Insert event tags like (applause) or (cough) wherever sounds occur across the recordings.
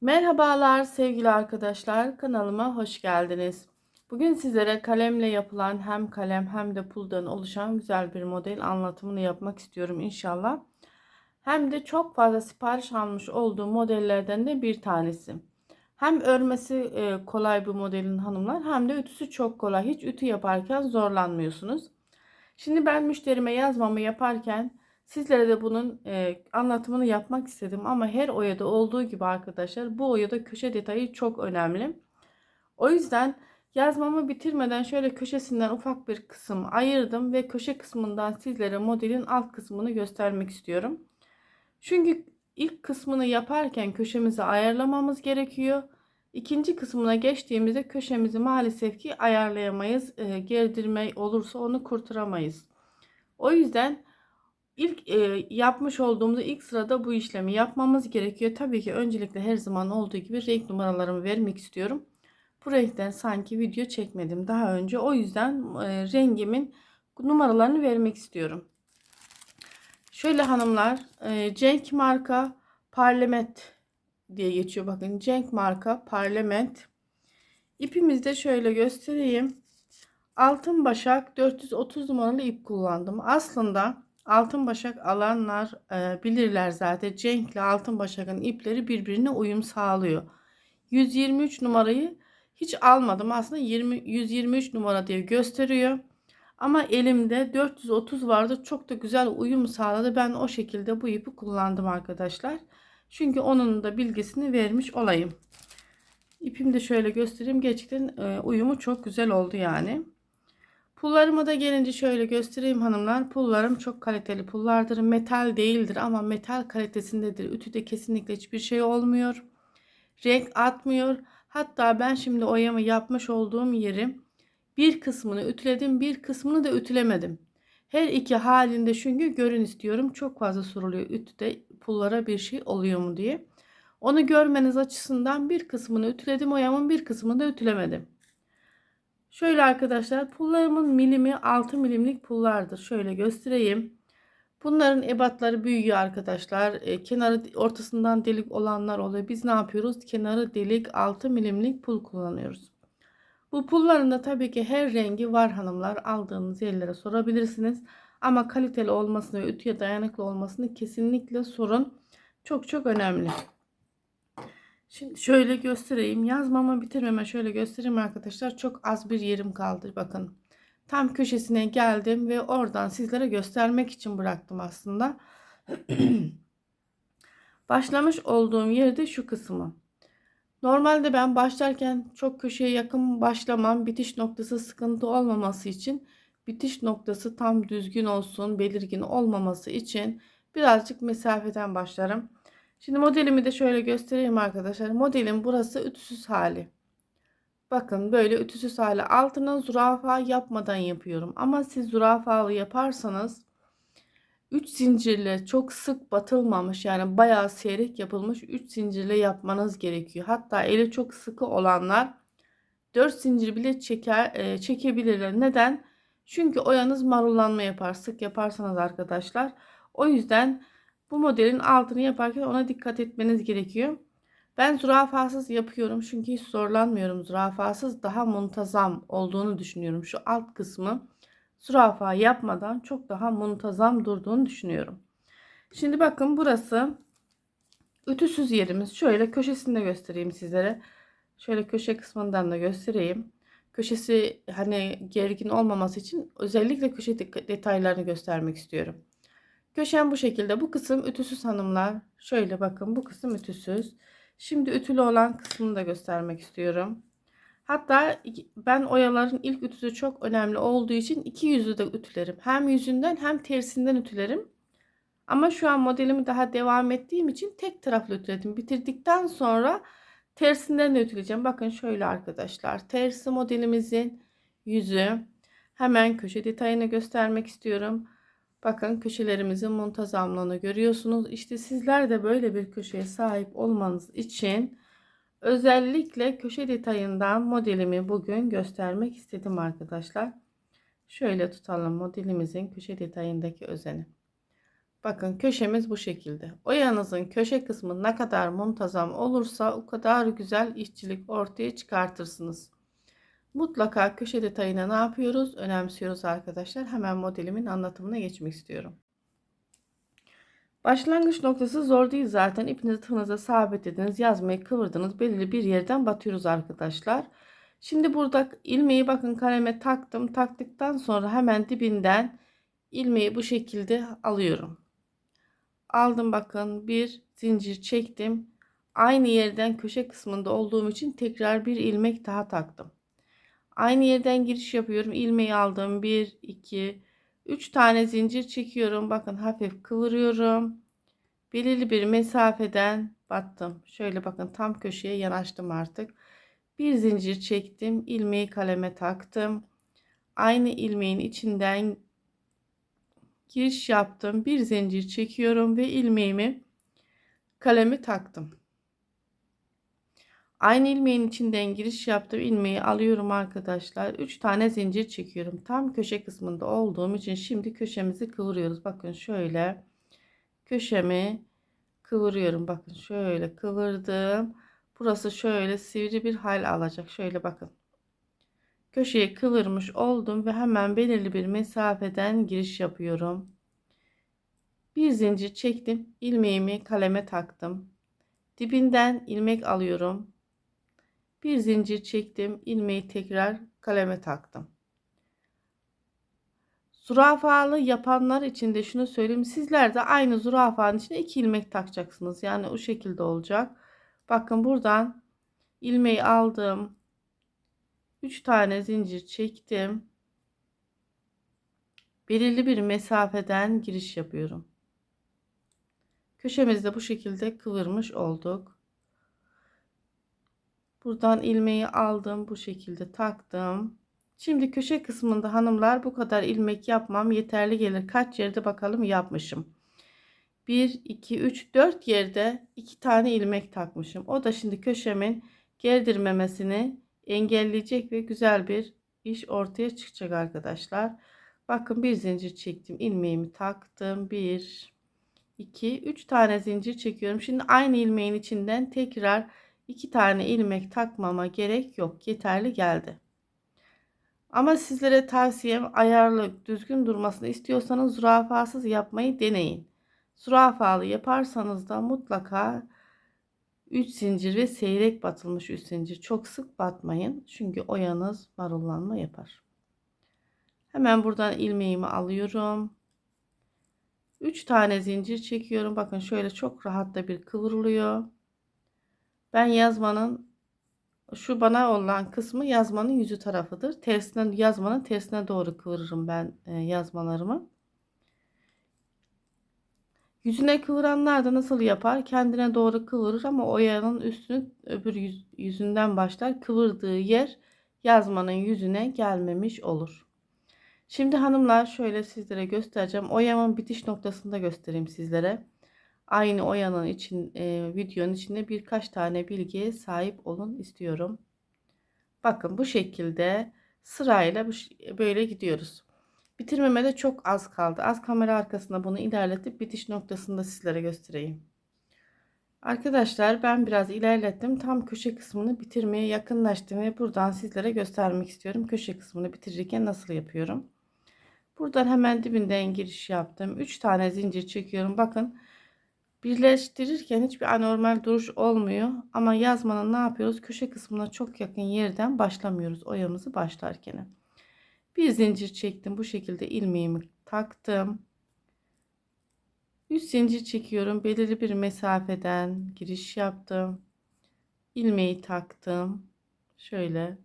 Merhabalar sevgili arkadaşlar kanalıma hoş geldiniz. Bugün sizlere kalemle yapılan hem kalem hem de puldan oluşan güzel bir model anlatımını yapmak istiyorum inşallah. Hem de çok fazla sipariş almış olduğum modellerden de bir tanesi. Hem örmesi e, kolay bu modelin hanımlar hem de ütüsü çok kolay. Hiç ütü yaparken zorlanmıyorsunuz. Şimdi ben müşterime yazmamı yaparken Sizlere de bunun e, anlatımını yapmak istedim ama her oyada olduğu gibi arkadaşlar bu oyada köşe detayı çok önemli. O yüzden yazmamı bitirmeden şöyle köşesinden ufak bir kısım ayırdım ve köşe kısmından sizlere modelin alt kısmını göstermek istiyorum. Çünkü ilk kısmını yaparken köşemizi ayarlamamız gerekiyor. İkinci kısmına geçtiğimizde köşemizi maalesef ki ayarlayamayız. E, gerdirme olursa onu kurtaramayız. O yüzden İlk e, yapmış olduğumuz ilk sırada bu işlemi yapmamız gerekiyor. Tabii ki öncelikle her zaman olduğu gibi renk numaralarımı vermek istiyorum. Bu renkten sanki video çekmedim daha önce. O yüzden e, rengimin numaralarını vermek istiyorum. Şöyle hanımlar e, Cenk marka Parlament diye geçiyor. Bakın Cenk marka Parlament. İpimizde şöyle göstereyim. Altın başak 430 numaralı ip kullandım. Aslında Altın başak alanlar e, bilirler zaten. Cenk ile altın başakın ipleri birbirine uyum sağlıyor. 123 numarayı hiç almadım. Aslında 20, 123 numara diye gösteriyor. Ama elimde 430 vardı. Çok da güzel uyum sağladı. Ben o şekilde bu ipi kullandım arkadaşlar. Çünkü onun da bilgisini vermiş olayım. İpimi de şöyle göstereyim. Gerçekten e, uyumu çok güzel oldu yani. Pullarıma da gelince şöyle göstereyim hanımlar. Pullarım çok kaliteli pullardır. Metal değildir ama metal kalitesindedir. Ütüde kesinlikle hiçbir şey olmuyor. Renk atmıyor. Hatta ben şimdi oyamı yapmış olduğum yeri bir kısmını ütüledim bir kısmını da ütülemedim. Her iki halinde çünkü görün istiyorum. Çok fazla soruluyor ütüde pullara bir şey oluyor mu diye. Onu görmeniz açısından bir kısmını ütüledim oyamın bir kısmını da ütülemedim. Şöyle arkadaşlar pullarımın milimi 6 milimlik pullardır. Şöyle göstereyim. Bunların ebatları büyüyor arkadaşlar. E, kenarı ortasından delik olanlar oluyor. Biz ne yapıyoruz? Kenarı delik 6 milimlik pul kullanıyoruz. Bu pulların da tabii ki her rengi var hanımlar. Aldığınız yerlere sorabilirsiniz. Ama kaliteli olmasını ve ütüye dayanıklı olmasını kesinlikle sorun. Çok çok önemli. Şimdi şöyle göstereyim. Yazmamı bitirmeme şöyle göstereyim arkadaşlar. Çok az bir yerim kaldı. Bakın. Tam köşesine geldim ve oradan sizlere göstermek için bıraktım aslında. (clears throat) Başlamış olduğum yerde şu kısmı. Normalde ben başlarken çok köşeye yakın başlamam. Bitiş noktası sıkıntı olmaması için bitiş noktası tam düzgün olsun, belirgin olmaması için birazcık mesafeden başlarım. Şimdi modelimi de şöyle göstereyim arkadaşlar. Modelin burası ütüsüz hali. Bakın böyle ütüsüz hali. Altına zürafa yapmadan yapıyorum. Ama siz zürafalı yaparsanız 3 zincirle çok sık batılmamış yani bayağı seyrek yapılmış 3 zincirle yapmanız gerekiyor. Hatta eli çok sıkı olanlar 4 zincir bile çeker, e, çekebilirler. Neden? Çünkü oyanız marullanma yapar. Sık yaparsanız arkadaşlar. O yüzden bu modelin altını yaparken ona dikkat etmeniz gerekiyor. Ben zürafasız yapıyorum çünkü hiç zorlanmıyorum. Zürafasız daha muntazam olduğunu düşünüyorum. Şu alt kısmı zürafa yapmadan çok daha muntazam durduğunu düşünüyorum. Şimdi bakın burası ütüsüz yerimiz. Şöyle köşesini de göstereyim sizlere. Şöyle köşe kısmından da göstereyim. Köşesi hani gergin olmaması için özellikle köşe detaylarını göstermek istiyorum. Köşem bu şekilde. Bu kısım ütüsüz hanımlar. Şöyle bakın bu kısım ütüsüz. Şimdi ütülü olan kısmını da göstermek istiyorum. Hatta ben oyaların ilk ütüsü çok önemli olduğu için iki yüzü de ütülerim. Hem yüzünden hem tersinden ütülerim. Ama şu an modelimi daha devam ettiğim için tek taraflı ütüledim. Bitirdikten sonra tersinden de ütüleyeceğim. Bakın şöyle arkadaşlar. Tersi modelimizin yüzü. Hemen köşe detayını göstermek istiyorum. Bakın köşelerimizin muntazamlığını görüyorsunuz. İşte sizler de böyle bir köşeye sahip olmanız için özellikle köşe detayından modelimi bugün göstermek istedim arkadaşlar. Şöyle tutalım modelimizin köşe detayındaki özeni. Bakın köşemiz bu şekilde. Oyanızın köşe kısmı ne kadar muntazam olursa o kadar güzel işçilik ortaya çıkartırsınız. Mutlaka köşe detayına ne yapıyoruz? Önemsiyoruz arkadaşlar. Hemen modelimin anlatımına geçmek istiyorum. Başlangıç noktası zor değil zaten. İpinizi tığınıza sabitlediniz. Yazmayı kıvırdınız. Belirli bir yerden batıyoruz arkadaşlar. Şimdi burada ilmeği bakın kaleme taktım. Taktıktan sonra hemen dibinden ilmeği bu şekilde alıyorum. Aldım bakın bir zincir çektim. Aynı yerden köşe kısmında olduğum için tekrar bir ilmek daha taktım. Aynı yerden giriş yapıyorum. İlmeği aldım. 1 2 3 tane zincir çekiyorum. Bakın hafif kıvırıyorum. Belirli bir mesafeden battım. Şöyle bakın tam köşeye yanaştım artık. Bir zincir çektim. ilmeği kaleme taktım. Aynı ilmeğin içinden giriş yaptım. Bir zincir çekiyorum ve ilmeğimi kalemi taktım. Aynı ilmeğin içinden giriş yaptım. ilmeği alıyorum arkadaşlar. 3 tane zincir çekiyorum. Tam köşe kısmında olduğum için şimdi köşemizi kıvırıyoruz. Bakın şöyle köşemi kıvırıyorum. Bakın şöyle kıvırdım. Burası şöyle sivri bir hal alacak. Şöyle bakın. Köşeyi kıvırmış oldum ve hemen belirli bir mesafeden giriş yapıyorum. Bir zincir çektim. ilmeğimi kaleme taktım. Dibinden ilmek alıyorum. Bir zincir çektim. ilmeği tekrar kaleme taktım. Zürafalı yapanlar için de şunu söyleyeyim. Sizler de aynı zürafanın içine iki ilmek takacaksınız. Yani o şekilde olacak. Bakın buradan ilmeği aldım. 3 tane zincir çektim. Belirli bir mesafeden giriş yapıyorum. Köşemizde bu şekilde kıvırmış olduk. Buradan ilmeği aldım. Bu şekilde taktım. Şimdi köşe kısmında hanımlar bu kadar ilmek yapmam yeterli gelir. Kaç yerde bakalım yapmışım. 1, 2, 3, 4 yerde 2 tane ilmek takmışım. O da şimdi köşemin gerdirmemesini engelleyecek ve güzel bir iş ortaya çıkacak arkadaşlar. Bakın bir zincir çektim. ilmeğimi taktım. 1, 2, 3 tane zincir çekiyorum. Şimdi aynı ilmeğin içinden tekrar 2 tane ilmek takmama gerek yok. Yeterli geldi. Ama sizlere tavsiyem ayarlı düzgün durmasını istiyorsanız zürafasız yapmayı deneyin. Zürafalı yaparsanız da mutlaka 3 zincir ve seyrek batılmış 3 zincir çok sık batmayın. Çünkü oyanız marullanma yapar. Hemen buradan ilmeğimi alıyorum. 3 tane zincir çekiyorum. Bakın şöyle çok rahat da bir kıvrılıyor. Ben yazmanın şu bana olan kısmı yazmanın yüzü tarafıdır. Tersine yazmanın tersine doğru kıvırırım ben e, yazmalarımı. Yüzüne kıvıranlar da nasıl yapar? Kendine doğru kıvırır ama oyanın üstünü öbür yüz, yüzünden başlar. Kıvırdığı yer yazmanın yüzüne gelmemiş olur. Şimdi hanımlar şöyle sizlere göstereceğim. Oyamın bitiş noktasını da göstereyim sizlere. Aynı oyanın için e, videonun içinde birkaç tane bilgiye sahip olun istiyorum. Bakın bu şekilde sırayla böyle gidiyoruz. Bitirmeme de çok az kaldı. Az kamera arkasında bunu ilerletip bitiş noktasında sizlere göstereyim. Arkadaşlar ben biraz ilerlettim. Tam köşe kısmını bitirmeye yakınlaştım ve buradan sizlere göstermek istiyorum. Köşe kısmını bitirirken nasıl yapıyorum. Buradan hemen dibinden giriş yaptım. 3 tane zincir çekiyorum. Bakın birleştirirken hiçbir anormal duruş olmuyor. Ama yazmanın ne yapıyoruz? Köşe kısmına çok yakın yerden başlamıyoruz oyamızı başlarken. Bir zincir çektim. Bu şekilde ilmeğimi taktım. 3 zincir çekiyorum. Belirli bir mesafeden giriş yaptım. ilmeği taktım. Şöyle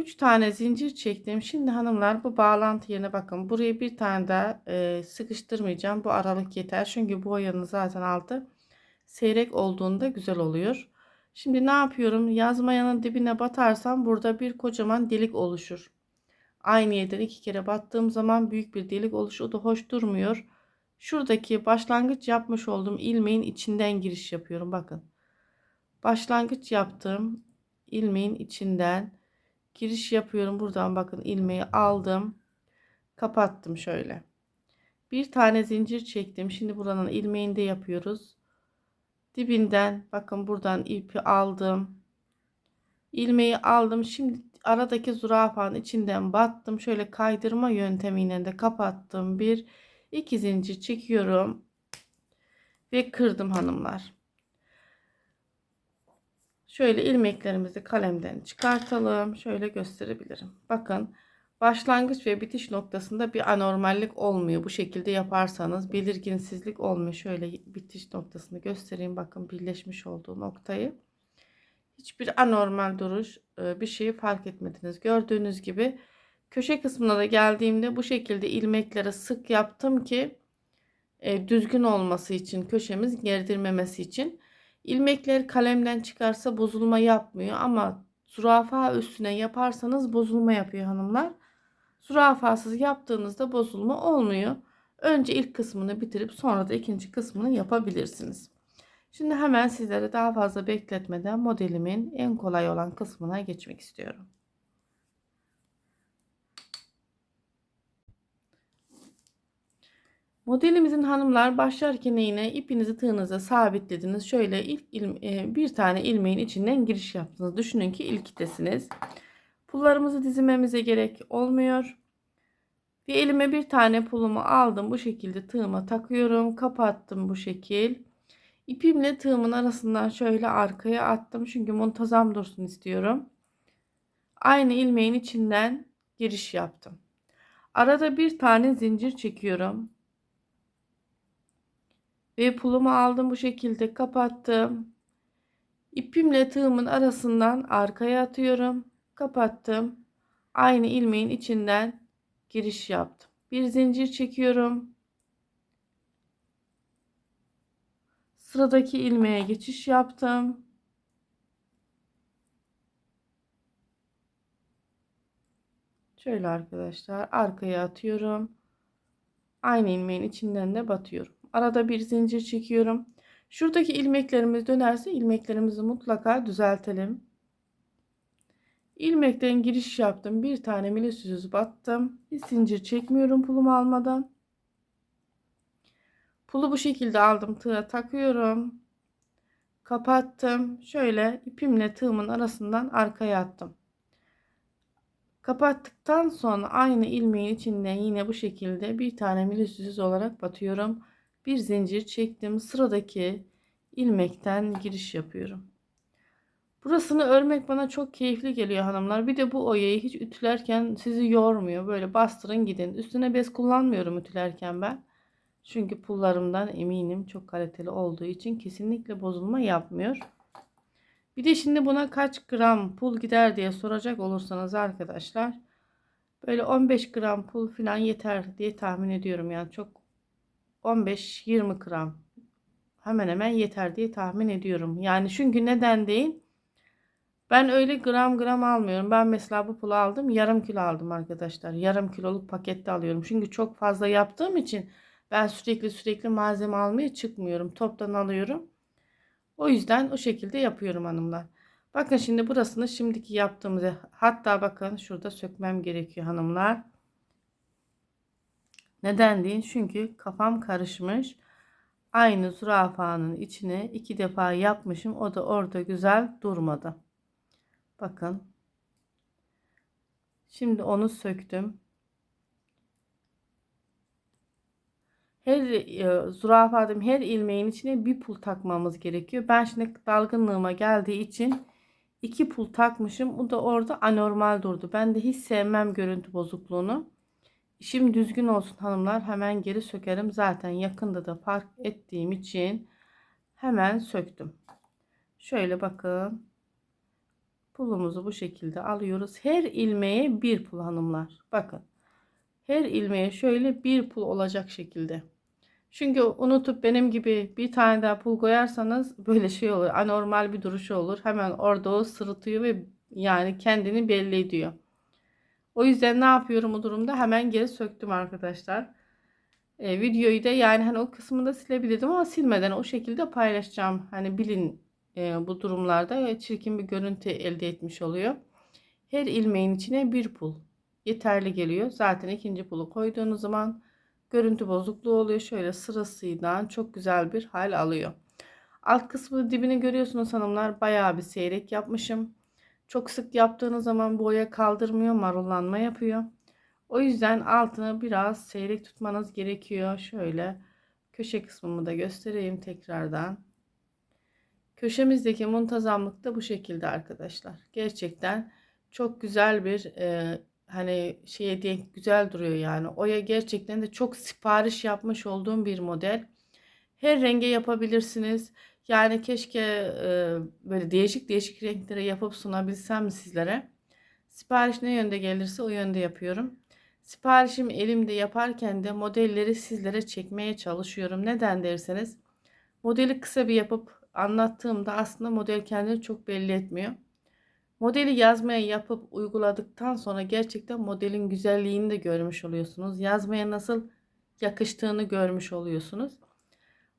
3 tane zincir çektim. Şimdi hanımlar bu bağlantı yerine bakın. Buraya bir tane daha e, sıkıştırmayacağım. Bu aralık yeter. Çünkü bu oyanın zaten altı seyrek olduğunda güzel oluyor. Şimdi ne yapıyorum? Yazmayanın dibine batarsam burada bir kocaman delik oluşur. Aynı yerden iki kere battığım zaman büyük bir delik oluşur. O da hoş durmuyor. Şuradaki başlangıç yapmış olduğum ilmeğin içinden giriş yapıyorum. Bakın. Başlangıç yaptım. ilmeğin içinden giriş yapıyorum. Buradan bakın ilmeği aldım. Kapattım şöyle. Bir tane zincir çektim. Şimdi buranın ilmeğinde yapıyoruz. Dibinden bakın buradan ipi aldım. ilmeği aldım. Şimdi aradaki zürafanın içinden battım. Şöyle kaydırma yöntemiyle de kapattım. Bir iki zincir çekiyorum ve kırdım hanımlar. Şöyle ilmeklerimizi kalemden çıkartalım. Şöyle gösterebilirim. Bakın başlangıç ve bitiş noktasında bir anormallik olmuyor. Bu şekilde yaparsanız belirginsizlik olmuyor. Şöyle bitiş noktasını göstereyim. Bakın birleşmiş olduğu noktayı. Hiçbir anormal duruş e, bir şeyi fark etmediniz. Gördüğünüz gibi köşe kısmına da geldiğimde bu şekilde ilmekleri sık yaptım ki e, düzgün olması için köşemiz gerdirmemesi için ilmekler kalemden çıkarsa bozulma yapmıyor ama zürafa üstüne yaparsanız bozulma yapıyor hanımlar. Zürafasız yaptığınızda bozulma olmuyor. Önce ilk kısmını bitirip sonra da ikinci kısmını yapabilirsiniz. Şimdi hemen sizlere daha fazla bekletmeden modelimin en kolay olan kısmına geçmek istiyorum. Modelimizin hanımlar başlarken yine ipinizi tığınıza sabitlediniz. Şöyle ilk il, e, bir tane ilmeğin içinden giriş yaptınız. Düşünün ki ilk itesiniz. Pullarımızı dizmemize gerek olmuyor. Bir elime bir tane pulumu aldım. Bu şekilde tığıma takıyorum. Kapattım bu şekil. İpimle tığımın arasından şöyle arkaya attım. Çünkü muntazam dursun istiyorum. Aynı ilmeğin içinden giriş yaptım. Arada bir tane zincir çekiyorum. Ve pulumu aldım bu şekilde kapattım. İpimle tığımın arasından arkaya atıyorum. Kapattım. Aynı ilmeğin içinden giriş yaptım. Bir zincir çekiyorum. Sıradaki ilmeğe geçiş yaptım. Şöyle arkadaşlar arkaya atıyorum. Aynı ilmeğin içinden de batıyorum. Arada bir zincir çekiyorum. Şuradaki ilmeklerimiz dönerse ilmeklerimizi mutlaka düzeltelim. İlmekten giriş yaptım. Bir tane milisüz battım. Bir zincir çekmiyorum pulumu almadan. Pulu bu şekilde aldım. Tığa takıyorum. Kapattım. Şöyle ipimle tığımın arasından arkaya attım. Kapattıktan sonra aynı ilmeğin içinden yine bu şekilde bir tane milisüz olarak batıyorum bir zincir çektim. Sıradaki ilmekten giriş yapıyorum. Burasını örmek bana çok keyifli geliyor hanımlar. Bir de bu oyayı hiç ütülerken sizi yormuyor. Böyle bastırın gidin. Üstüne bez kullanmıyorum ütülerken ben. Çünkü pullarımdan eminim çok kaliteli olduğu için kesinlikle bozulma yapmıyor. Bir de şimdi buna kaç gram pul gider diye soracak olursanız arkadaşlar böyle 15 gram pul falan yeter diye tahmin ediyorum. Yani çok 15-20 gram hemen hemen yeter diye tahmin ediyorum. Yani çünkü neden değil? Ben öyle gram gram almıyorum. Ben mesela bu pulu aldım. Yarım kilo aldım arkadaşlar. Yarım kiloluk pakette alıyorum. Çünkü çok fazla yaptığım için ben sürekli sürekli malzeme almaya çıkmıyorum. Toptan alıyorum. O yüzden o şekilde yapıyorum hanımlar. Bakın şimdi burasını şimdiki yaptığımız hatta bakın şurada sökmem gerekiyor hanımlar. Neden değil? Çünkü kafam karışmış. Aynı zürafanın içine iki defa yapmışım. O da orada güzel durmadı. Bakın. Şimdi onu söktüm. Her e, zürafa her ilmeğin içine bir pul takmamız gerekiyor. Ben şimdi dalgınlığıma geldiği için iki pul takmışım. O da orada anormal durdu. Ben de hiç sevmem görüntü bozukluğunu. İşim düzgün olsun hanımlar. Hemen geri sökerim. Zaten yakında da fark ettiğim için hemen söktüm. Şöyle bakın. Pulumuzu bu şekilde alıyoruz. Her ilmeğe bir pul hanımlar. Bakın. Her ilmeğe şöyle bir pul olacak şekilde. Çünkü unutup benim gibi bir tane daha pul koyarsanız böyle şey olur. Anormal bir duruşu olur. Hemen orada o sırıtıyor ve yani kendini belli ediyor. O yüzden ne yapıyorum bu durumda? Hemen geri söktüm arkadaşlar. E, videoyu da yani hani o kısmını da silebilirdim ama silmeden o şekilde paylaşacağım. Hani bilin e, bu durumlarda çirkin bir görüntü elde etmiş oluyor. Her ilmeğin içine bir pul yeterli geliyor. Zaten ikinci pulu koyduğunuz zaman görüntü bozukluğu oluyor. Şöyle sırasıyla çok güzel bir hal alıyor. Alt kısmı dibini görüyorsunuz hanımlar. Bayağı bir seyrek yapmışım. Çok sık yaptığınız zaman boya kaldırmıyor, marullanma yapıyor. O yüzden altını biraz seyrek tutmanız gerekiyor. Şöyle köşe kısmımı da göstereyim tekrardan. Köşemizdeki muntazamlık da bu şekilde arkadaşlar. Gerçekten çok güzel bir e, hani şeye denk güzel duruyor yani. Oya gerçekten de çok sipariş yapmış olduğum bir model. Her renge yapabilirsiniz. Yani keşke e, böyle değişik değişik renklere yapıp sunabilsem sizlere. Sipariş ne yönde gelirse o yönde yapıyorum. Siparişim elimde yaparken de modelleri sizlere çekmeye çalışıyorum. Neden derseniz modeli kısa bir yapıp anlattığımda aslında model kendini çok belli etmiyor. Modeli yazmaya yapıp uyguladıktan sonra gerçekten modelin güzelliğini de görmüş oluyorsunuz. Yazmaya nasıl yakıştığını görmüş oluyorsunuz.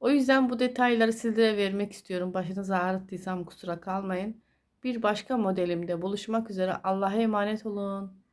O yüzden bu detayları sizlere vermek istiyorum. Başınızı ağrıttıysam kusura kalmayın. Bir başka modelimde buluşmak üzere. Allah'a emanet olun.